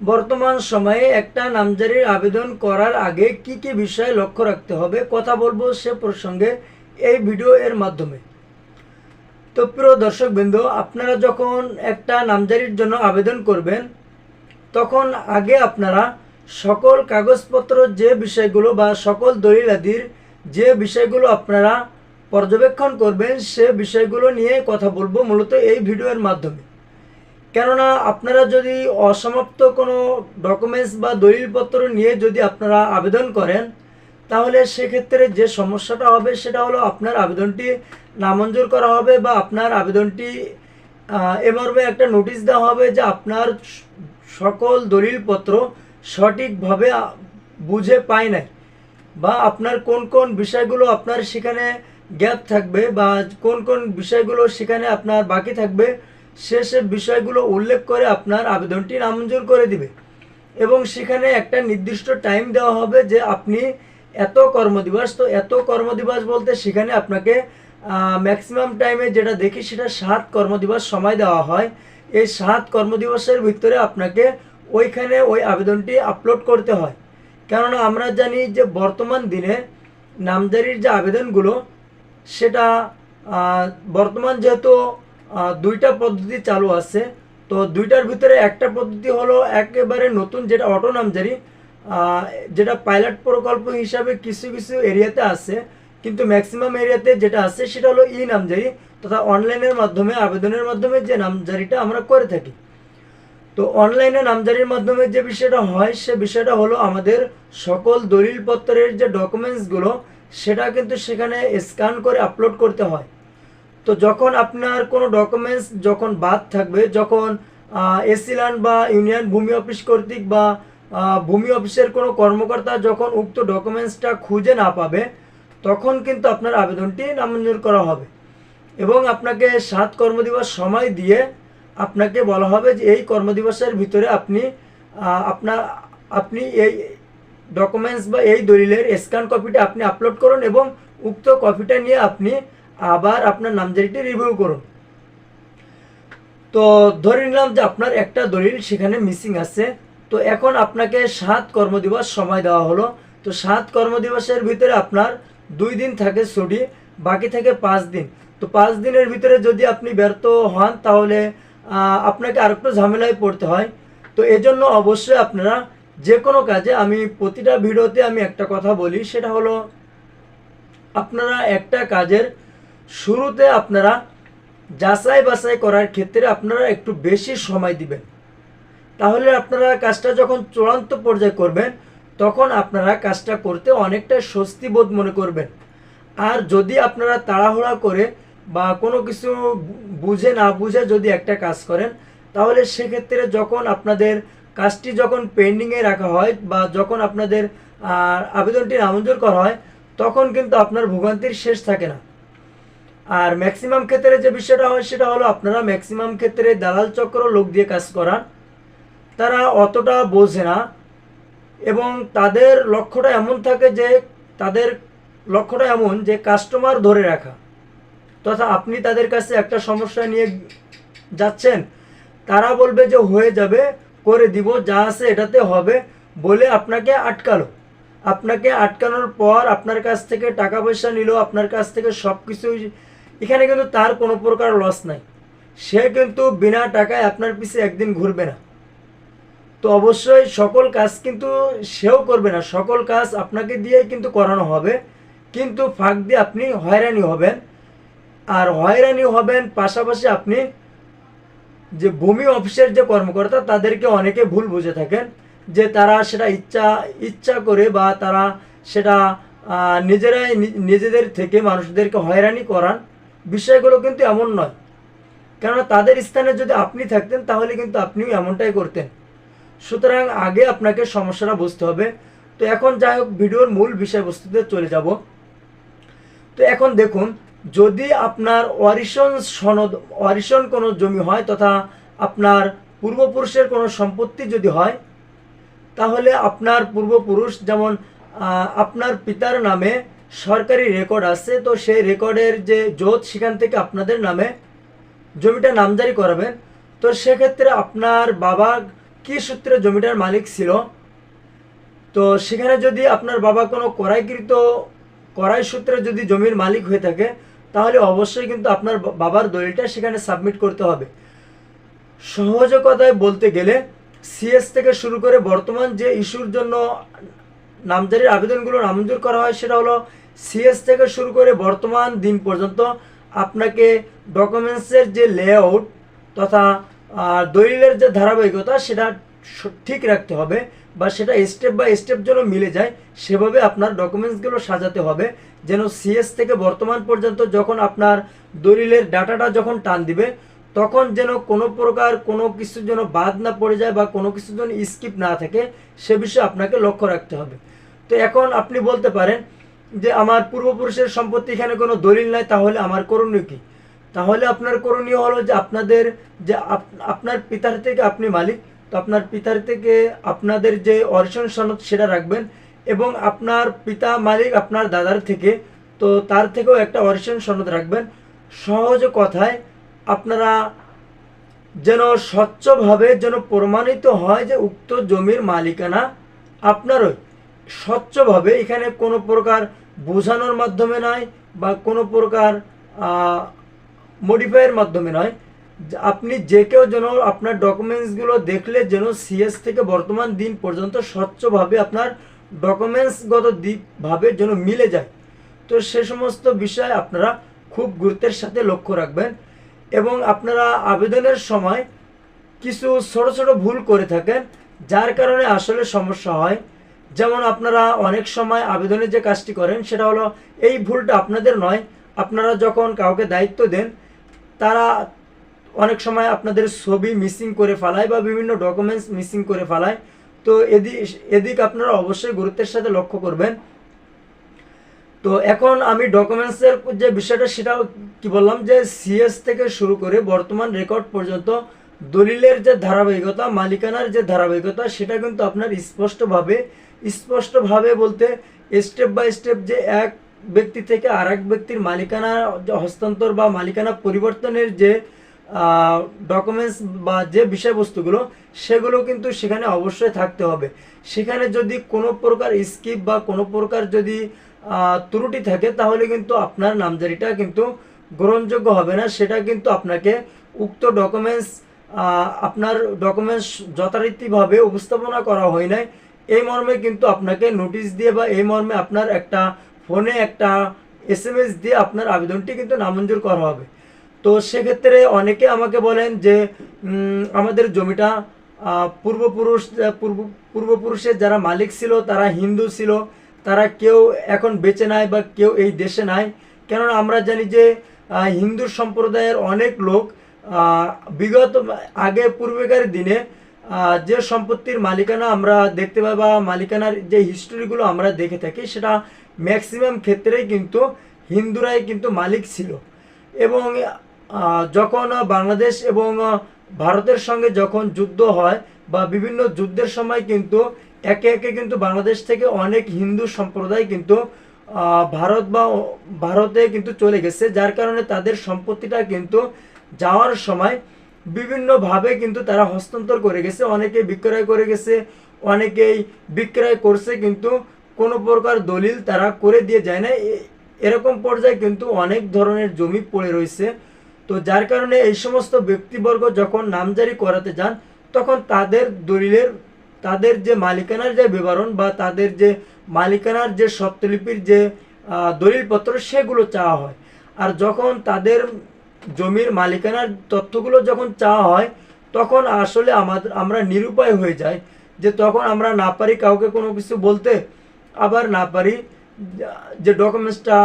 বর্তমান সময়ে একটা নামজারির আবেদন করার আগে কি কি বিষয় লক্ষ্য রাখতে হবে কথা বলব সে প্রসঙ্গে এই ভিডিও এর মাধ্যমে। তো প্রিয় দর্শক বিন্দু আপনারা যখন একটা নামজারির জন্য আবেদন করবেন, তখন আগে আপনারা সকল কাগজপত্র যে বিষয়গুলো বা সকল দলিলাদির যে বিষয়গুলো আপনারা পর্যবেক্ষণ করবেন সে বিষয়গুলো নিয়ে কথা বলব মূলত এই ভিডিওর মাধ্যমে। কেননা আপনারা যদি অসমাপ্ত কোনো ডকুমেন্টস বা দলিলপত্র নিয়ে যদি আপনারা আবেদন করেন তাহলে সেক্ষেত্রে যে সমস্যাটা হবে সেটা হলো আপনার আবেদনটি নামঞ্জুর করা হবে বা আপনার আবেদনটি আহ, এ মর্মে একটা নোটিশ দেওয়া হবে যে আপনার সকল দলিলপত্র সঠিকভাবে বুঝে পায় নাই বা আপনার কোন কোন বিষয়গুলো আপনার সেখানে গ্যাপ থাকবে বা কোন কোন বিষয়গুলো সেখানে আপনার বাকি থাকবে সে বিষয়গুলো উল্লেখ করে আপনার আবেদনটি নামঞ্জুর করে দিবে। এবং সেখানে একটা নির্দিষ্ট টাইম দেওয়া হবে যে আপনি এত কর্মদিবস, তো এত কর্মদিবস বলতে সেখানে আপনাকে ম্যাক্সিমাম টাইমে যেটা দেখি সেটা সাত কর্মদিবস সময় দেওয়া হয়। এই সাত কর্মদিবসের ভিতরে আপনাকে ওইখানে ওই আবেদনটি আপলোড করতে হয়। কেননা আমরা জানি যে বর্তমান দিনে নামজারির যে আবেদনগুলো, সেটা বর্তমান যেহেতু দুইটা পদ্ধতি চালু আছে। তো দুইটার ভিতরে একটা পদ্ধতি হলো একেবারে নতুন যেটা অটো নামজারি যেটা পাইলট প্রকল্প হিসাবে কিছু কিছু এরিয়াতে আছে, কিন্তু ম্যাক্সিমাম এরিয়াতে যেটা আছে সেটা হলো ই নামজারি তথা অনলাইনের মাধ্যমে, আবেদনের মাধ্যমে যে নামজারিটা আমরা করে থাকি। তো অনলাইনে নামজারির মাধ্যমে যে বিষয়টা হয়, সে বিষয়টা হলো আমাদের সকল দলিলপত্রের যে ডকুমেন্টসগুলো সেটা কিন্তু সেখানে স্ক্যান করে আপলোড করতে হয়। তো যখন আপনার কোনো ডকুমেন্টস যখন বাদ থাকবে, যখন এসিলান বা ইউনিয়ন ভূমি অফিস কর্তৃক বা ভূমি অফিসের কোনো কর্মকর্তা যখন উক্ত ডকুমেন্টসটা খুঁজে না পাবে, তখন কিন্তু আপনার আবেদনটি নামঞ্জুর করা হবে। এবং আপনাকে সাত কর্মদিবস সময় দিয়ে আপনাকে বলা হবে যে এই কর্মদিবসের ভিতরে আপনি আপনার, আপনি এই ডকুমেন্টস বা এই দলিলের স্ক্যান কপিটা আপনি আপলোড করুন এবং উক্ত কপিটা নিয়ে আপনি আবার আপনার নামজারিটি রিভিউ করুন। তো ধরে নিলাম যে আপনার একটা দলিল সেখানে মিসিং আছে। তো এখন আপনাকে সাত কর্মদিবস সময় দেওয়া হলো। তো সাত কর্মদিবসের ভিতরে আপনার দুই দিন থাকে ছুটি, বাকি থাকে পাঁচ দিন। তো পাঁচ দিনের ভিতরে যদি আপনি ব্যর্থ হন তাহলে আপনাকে আরেকটু ঝামেলায় পড়তে হয়। তো এজন্য অবশ্যই আপনারা যে কোনো কাজে আমি প্রতিটা ভিডিওতে আমি একটা কথা বলি, সেটা হলো আপনারা একটা কাজের শুরুতে আপনারা যাচাই বাছাই করার ক্ষেত্রে আপনারা একটু বেশি সময় দিবেন। তাহলে আপনারা কাজটা যখন চূড়ান্ত পর্যায়ে করবেন, তখন আপনারা কাজটা করতে অনেকটা স্বস্তি বোধ মনে করবেন। আর যদি আপনারা তাড়াহুড়া করে বা কোনো কিছু বুঝে না বুঝে যদি একটা কাজ করেন, তাহলে সেক্ষেত্রে যখন আপনাদের কাজটি যখন পেন্ডিংয়ে রাখা হয় বা যখন আপনাদের আবেদনটি নামঞ্জুর করা হয়, তখন কিন্তু আপনার ভোগান্তির শেষ থাকে না। আর ম্যাক্সিমাম ক্ষেত্রে যে বিষয়টা হয় সেটা হলো আপনারা ম্যাক্সিমাম ক্ষেত্রে দালাল চক্র লোক দিয়ে কাজ করান। তারা অতটা বোঝে না এবং তাদের লক্ষ্যটা এমন থাকে যে তাদের লক্ষ্যটা এমন যে কাস্টমার ধরে রাখা। তথা আপনি তাদের কাছে একটা সমস্যা নিয়ে যাচ্ছেন, তারা বলবে যে হয়ে যাবে, করে দিব, যা আছে এটাতে হবে বলে আপনাকে আটকালো। আপনাকে আটকানোর পর আপনার কাছ থেকে টাকা পয়সা নিল, আপনার কাছ থেকে সব কিছু এখানে কিন্তু তার কোনো প্রকার লস নাই। সে কিন্তু বিনা টাকায় আপনার পিছে একদিন ঘুরবে না। তো অবশ্যই সকল কাজ কিন্তু সেও করবে না। সকল কাজ আপনাকে দিয়েই কিন্তু করানো হবে। কিন্তু ফাঁক দিয়ে আপনি হয়রানি হবেন। আর হয়রানি হবেন পাশাপাশি আপনি যে ভূমি অফিসের যে কর্মকর্তা, তাদেরকে অনেকে ভুল বুঝে থাকেন যে তারা সেটা ইচ্ছা ইচ্ছা করে বা তারা সেটা নিজেরাই নিজেদের থেকে মানুষদেরকে হয়রানি করান। বিষয়গুলো কিন্তু এমন নয়। কেননা তাদের স্থানে যদি আপনি থাকতেন, তাহলে কিন্তু আপনিও এমনটাই করতেন। সুতরাং আগে আপনাকে সমস্যাটা বুঝতে হবে। তো এখন যাই হোক, ভিডিওর মূল বিষয়বস্তুতে চলে যাব। তো এখন দেখুন, যদি আপনার অরিশন সনদ অরিশন কোনো জমি হয় তথা আপনার পূর্বপুরুষের কোনো সম্পত্তি যদি হয়, তাহলে আপনার পূর্বপুরুষ, যেমন আপনার পিতার নামে সরকারি রেকর্ড আছে, তো সেই রেকর্ডের যে জোত সেখান থেকে আপনাদের নামে জমিটা নামজারি করাবেন। তো সেক্ষেত্রে আপনার বাবা কি সূত্রে জমিটার মালিক ছিল? তো সেখানে যদি আপনার বাবা কোনো করাইকৃত করাই সূত্রে যদি জমির মালিক হয়ে থাকে, তাহলে অবশ্যই কিন্তু আপনার বাবার দলিলটা সেখানে সাবমিট করতে হবে। সহজ কথায় বলতে গেলে সিএস থেকে শুরু করে বর্তমান যে ইস্যুর জন্য নামজারির আবেদনগুলো নামঞ্জুর করা হয়, সেটা হলো সিএস থেকে শুরু করে বর্তমান দিন পর্যন্ত আপনাকে ডকুমেন্টসের যে লেআউট তথা দলিলের যে ধারাবাহিকতা, সেটা ঠিক রাখতে হবে বা সেটা স্টেপ বাই স্টেপ যেন মিলে যায়, সেভাবে আপনার ডকুমেন্টসগুলো সাজাতে হবে, যেন সিএস থেকে বর্তমান পর্যন্ত যখন আপনার দলিলের ডাটাটা যখন টান দিবে তখন যেন কোনো প্রকার কোনো কিছু যেন বাদ না পড়ে যায় বা কোনো কিছু যেন স্কিপ না থাকে, সে বিষয়ে আপনাকে লক্ষ্য রাখতে হবে। তো এখন আপনি বলতে পারেন যে, আমার পূর্বপুরুষের সম্পত্তি এখানে কোনো দলিল নাই, তাহলে আমার করণীয় কি? তাহলে আপনার করণীয় হলো যে, আপনাদের যে, আপ- আপনার পিতার থেকে আপনি মালিক, তো আপনার পিতার থেকে আপনাদের যে অরিশন সনদ সেটা রাখবেন এবং আপনার পিতা মালিক আপনার দাদার থেকে, তো তার থেকেও একটা অরিশন সনদ রাখবেন। সহজ কথায় আপনারা যেন স্বচ্ছভাবে যেন প্রমাণিত হয় যে উক্ত জমির মালিকানা আপনারই। স্বচ্ছভাবে এখানে কোনো প্রকার বোঝানোর মাধ্যমে নয় বা কোনো প্রকার মডিফাইয়ের মাধ্যমে নয়। আপনি যে কেউ যেন আপনার ডকুমেন্টসগুলো দেখলে যেন সিএস থেকে বর্তমান দিন পর্যন্ত স্বচ্ছভাবে আপনার ডকুমেন্টসগত দিকভাবে যেন মিলে যায়। তো সে সমস্ত বিষয় আপনারা খুব গুরুত্বের সাথে লক্ষ্য রাখবেন। এবং আপনারা আবেদনের সময় কিছু ছোট ছোট ভুল করে থাকেন, যার কারণে আসলে সমস্যা হয়। যেমন আপনারা অনেক সময় আবেদনে যে কাজটি করেন, সেটা হলো এই ভুলটা আপনাদের নয়, আপনারা যখন কাউকে দায়িত্ব দেন, তারা অনেক সময় আপনাদের ছবি মিসিং করে ফেলায় বা বিভিন্ন ডকুমেন্টস মিসিং করে ফেলায়। তো এদিক এদিক আপনারা অবশ্যই গুরুত্বের সাথে লক্ষ্য করবেন। তো এখন আমি ডকুমেন্টসের যে বিষয়টা সেটা কি বললাম যে সিএস থেকে শুরু করে বর্তমান রেকর্ড পর্যন্ত দলিলের যে ধারাবাহিকতা, মালিকানার যে ধারাবাহিকতা, সেটা কিন্তু আপনার স্পষ্টভাবে স্পষ্টভাবে বলতে স্টেপ বাই স্টেপ যে এক ব্যক্তি থেকে আর ব্যক্তির মালিকানা হস্তান্তর বা মালিকানা পরিবর্তনের যে ডকুমেন্টস বা যে বিষয়বস্তুগুলো, সেগুলো কিন্তু সেখানে অবশ্যই থাকতে হবে। সেখানে যদি কোনো প্রকার স্কিপ বা কোনো প্রকার যদি ত্রুটি থাকে, তাহলে কিন্তু আপনার নামজারিটা কিন্তু গ্রহণযোগ্য হবে না। সেটা কিন্তু আপনাকে উক্ত ডকুমেন্টস আপনার ডকুমেন্টস যথারীতিভাবে উপস্থাপনা করা হয় নাই। এই মর্মে কিন্তু আপনাকে নোটিশ দিয়ে বা এই মর্মে আপনার একটা ফোনে একটা এস এম এস দিয়ে আপনার আবেদনটি কিন্তু নামঞ্জুর করা হবে। তো সেক্ষেত্রে অনেকে আমাকে বলেন যে আমাদের জমিটা পূর্বপুরুষ, পূর্ব, পূর্বপুরুষের যারা মালিক ছিল, তারা হিন্দু ছিল। তারা কেউ এখন বেঁচে নাই বা কেউ এই দেশে নাই। কেননা আমরা জানি যে হিন্দু সম্প্রদায়ের অনেক লোক বিগত আগে পূর্বেকার দিনে যে সম্পত্তির মালিকানা আমরা দেখতে পাই বা মালিকানার যে হিস্টোরিগুলো আমরা দেখে থাকি, সেটা ম্যাক্সিমাম ক্ষেত্রেই কিন্তু হিন্দুরাই কিন্তু মালিক ছিল। এবং যখন বাংলাদেশ এবং ভারতের সঙ্গে যখন যুদ্ধ হয় বা বিভিন্ন যুদ্ধের সময় কিন্তু একে একে কিন্তু বাংলাদেশ থেকে অনেক হিন্দু সম্প্রদায় কিন্তু ভারত বা ভারতে কিন্তু চলে গেছে, যার কারণে তাদের সম্পত্তিটা কিন্তু যাওয়ার সময় বিভিন্নভাবে কিন্তু তারা হস্তান্তর করে গেছে। অনেকে বিক্রয় করে গেছে, অনেকেই বিক্রয় করছে, কিন্তু কোনো প্রকার দলিল তারা করে দিয়ে যায় না এরকম পর্যায়ে কিন্তু অনেক ধরনের জমি পড়ে রয়েছে। তো যার কারণে এই সমস্ত ব্যক্তিবর্গ যখন নামজারি করাতে যান, তখন তাদের দলিলের তাদের যে মালিকানার যে বিবরণ বা তাদের যে মালিকানার যে সত্যলিপির যে দলিলপত্র, সেগুলো চাওয়া হয়। আর যখন তাদের জমির মালিকানার তথ্যগুলো যখন চাওয়া হয়, তখন আসলে আমাদের আমরা নিরুপায় হয়ে যাই যে তখন আমরা না পারি কাউকে কোনো কিছু বলতে। আবার না পারি যে ডকুমেন্টসটা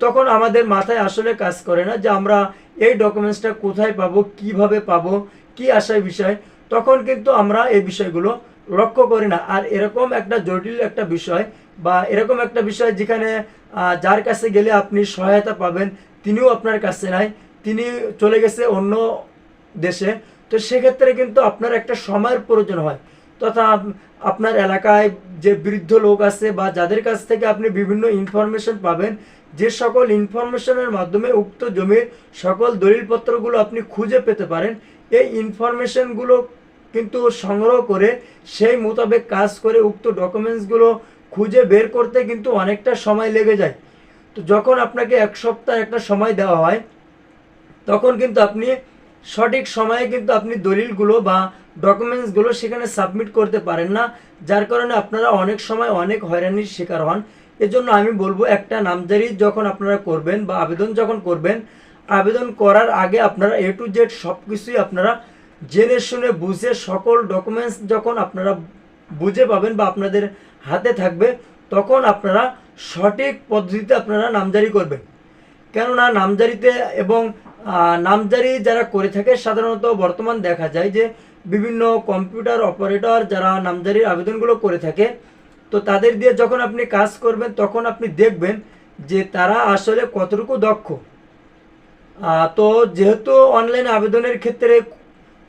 তখন আমাদের মাথায় আসলে কাজ করে না যে আমরা এই ডকুমেন্টসটা কোথায় পাবো, কীভাবে পাবো, কি আশায় বিষয়। তখন কিন্তু আমরা এই বিষয়গুলো লক্ষ্য করি না। আর এরকম একটা জটিল একটা বিষয় বা এরকম একটা বিষয় যেখানে যার কাছে গেলে আপনি সহায়তা পাবেন, তিনিও আপনার কাছে নাই, তিনি চলে গেছে অন্য দেশে, তো সেক্ষেত্রে কিন্তু আপনার একটা সময়ের প্রয়োজন হয়। তথা আপ- আপনার এলাকায় যে বৃদ্ধ লোক আছে বা যাদের কাছ থেকে আপনি বিভিন্ন ইনফরমেশন পাবেন, যে সকল ইনফরমেশনের মাধ্যমে উক্ত জমির সকল দলিলপত্রগুলো আপনি খুঁজে পেতে পারেন, এই ইনফরমেশনগুলো কিন্তু সংগ্রহ করে সেই মোতাবেক কাজ করে উক্ত ডকুমেন্টসগুলো খুঁজে বের করতে কিন্তু অনেকটা সময় লেগে যায়। তো যখন আপনাকে এক সপ্তাহ একটা সময় দেওয়া হয়, তখন কিন্তু আপনি সঠিক সময়ে কিন্তু আপনি দলিলগুলো বা ডকুমেন্টসগুলো সেখানে সাবমিট করতে পারেন না, যার কারণে আপনারা অনেক সময় অনেক হয়রানির শিকার হন। এজন্য আমি বলব একটা নামজারি যখন আপনারা করবেন বা আবেদন যখন করবেন, আবেদন করার আগে আপনারা এ টু জেড সব কিছুই আপনারা জেনে শুনে বুঝে সকল ডকুমেন্টস যখন আপনারা বুঝে পাবেন বা আপনাদের হাতে থাকবে, তখন আপনারা সঠিক পদ্ধতিতে আপনারা নামজারি করবেন। কেননা নামজারিতে এবং নামজারি যারা করে থাকে, সাধারণত বর্তমান দেখা যায় যে বিভিন্ন কম্পিউটার অপারেটর যারা নামজারির আবেদনগুলো করে থাকে, তো তাদের দিয়ে যখন আপনি কাজ করবেন, তখন আপনি দেখবেন যে তারা আসলে কতটুকু দক্ষ। তো যেহেতু অনলাইন আবেদনের ক্ষেত্রে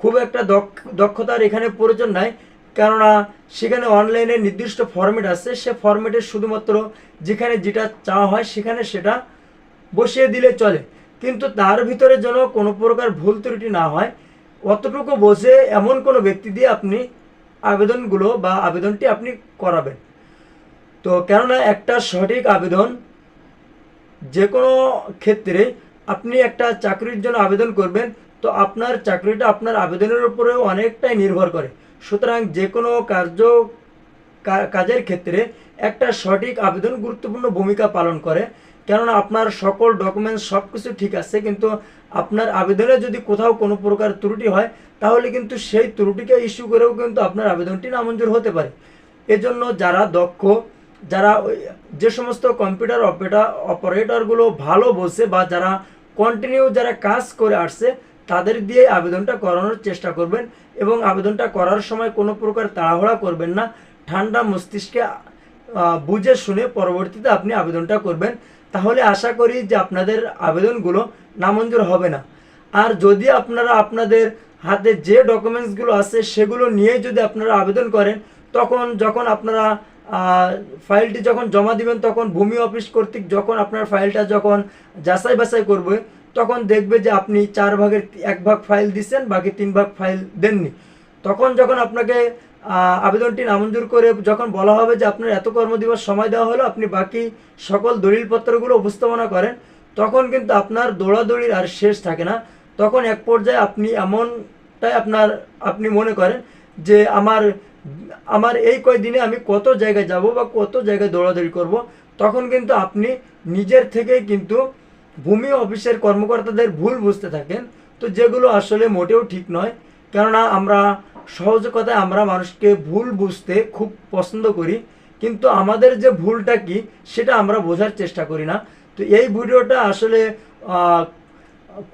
খুব একটা দক্ষ, দক্ষতার এখানে প্রয়োজন নাই। কেননা সেখানে অনলাইনে নির্দিষ্ট ফরম্যাট আছে। সে ফরম্যাটে শুধুমাত্র যেখানে যেটা চাওয়া হয় সেখানে সেটা বসিয়ে দিলে চলে। কিন্তু তার ভিতরে যেন কোনো প্রকার ভুল ত্রুটি না হয়, অতটুকু বোঝে এমন কোনো ব্যক্তি দিয়ে আপনি আবেদনগুলো বা আবেদনটি আপনি করাবেন। তো কেননা একটা সঠিক আবেদন যে কোনো ক্ষেত্রে আপনি একটা চাকরির জন্য আবেদন করবেন তো আপনার চাকরিটা আপনার আবেদনের উপরেও অনেকটাই নির্ভর করে। সুতরাং যে কোনো কার্য কাজের ক্ষেত্রে একটা সঠিক আবেদন গুরুত্বপূর্ণ ভূমিকা পালন করে। কেননা আপনার সকল ডকুমেন্টস সব কিছু ঠিক আছে, কিন্তু আপনার আবেদনে যদি কোথাও কোনো প্রকার ত্রুটি হয়, তাহলে কিন্তু সেই ত্রুটিকে ইস্যু করেও কিন্তু আপনার আবেদনটি নামঞ্জুর হতে পারে। এজন্য যারা দক্ষ, যারা যে সমস্ত কম্পিউটার অপারেটর অপারেটরগুলো ভালো বোঝে বা যারা কন্টিনিউ যারা কাজ করে আসছে তাদের দিয়ে আবেদনটা করানোর চেষ্টা করবেন এবং আবেদনটা করার সময় কোনো প্রকার তাড়াহুড়া করবেন না। ঠান্ডা মস্তিষ্কে বুঝে শুনে পরবর্তীতে আপনি আবেদনটা করবেন। তাহলে আশা করি যে আপনাদের আবেদনগুলো নামঞ্জুর হবে না। আর যদি আপনারা আপনাদের হাতে যে ডকুমেন্টসগুলো আছে সেগুলো নিয়ে যদি আপনারা আবেদন করেন, তখন যখন আপনারা ফাইলটি যখন জমা দিবেন, তখন ভূমি অফিস কর্তৃক যখন আপনার ফাইলটা যখন যাচাই বাছাই করবে তখন দেখবে যে আপনি চার ভাগের এক ভাগ ফাইল দিচ্ছেন, বাকি তিন ভাগ ফাইল দেননি। তখন যখন আপনাকে আবেদনটি নামঞ্জুর করে যখন বলা হবে যে আপনার এত কর্মদিবস সময় দেওয়া হলো, আপনি বাকি সকল দলিলপত্রগুলো উপস্থাপনা করেন, তখন কিন্তু আপনার দৌড়াদৌড়ির আর শেষ থাকে না। তখন এক পর্যায়ে আপনি এমনটাই আপনার, আপনি মনে করেন যে আমার আমার এই কয়দিনে আমি কত জায়গায় যাব বা কত জায়গায় দৌড়াদৌড়ি করব, তখন কিন্তু আপনি নিজের থেকেই কিন্তু ভূমি অফিসের কর্মকর্তাদের ভুল বুঝতে থাকেন, তো যেগুলো আসলে মোটেও ঠিক নয়। কেননা আমরা, সহজ কথায় আমরা মানুষকে ভুল বুঝতে খুব পছন্দ করি, কিন্তু আমাদের যে ভুলটা কি, সেটা আমরা বোঝার চেষ্টা করি না। তো এই ভিডিওটা আসলে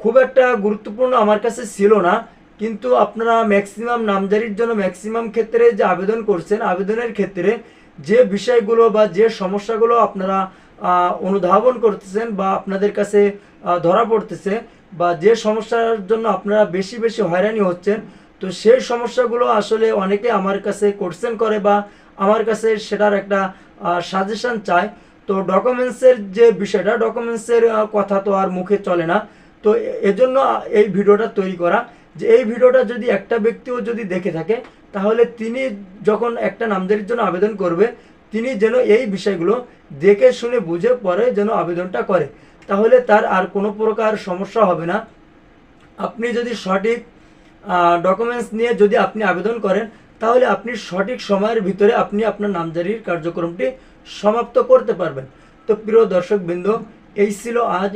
খুব একটা গুরুত্বপূর্ণ আমার কাছে ছিল না, কিন্তু আপনারা ম্যাক্সিমাম নামজারির জন্য ম্যাক্সিমাম ক্ষেত্রে যে আবেদন করছেন, আবেদনের ক্ষেত্রে যে বিষয়গুলো বা যে সমস্যাগুলো আপনারা অনুধাবন করতেছেন বা আপনাদের কাছে ধরা পড়তেছে বা যে সমস্যার জন্য আপনারা বেশি বেশি হয়রানি হচ্ছেন, তো সেই সমস্যাগুলো আসলে অনেকে আমার কাছে কোশ্চেন করে বা আমার কাছে সেটার একটা সাজেশন চায়। তো ডকুমেন্টসের যে বিষয়টা ডকুমেন্টসের কথা তো আর মুখে চলে না। তো এজন্য এই ভিডিওটা তৈরি করা। যে এই ভিডিওটা যদি একটা ব্যক্তিও যদি দেখে থাকে, তাহলে তিনি যখন একটা নামজারির জন্য আবেদন করবে তিনি যেন এই বিষয়গুলো দেখে শুনে বুঝে পরে যেন আবেদনটা করে তাহলে তার আর কোনো প্রকার সমস্যা হবে না আপনি যদি সঠিক ডকুমেন্টস নিয়ে যদি আপনি আবেদন করেন, তাহলে আপনি সঠিক সময়ের ভিতরে আপনি আপনার নামজারির কার্যক্রমটি সমাপ্ত করতে পারবেন তো প্রিয় দর্শক বৃন্দ এই ছিল আজ।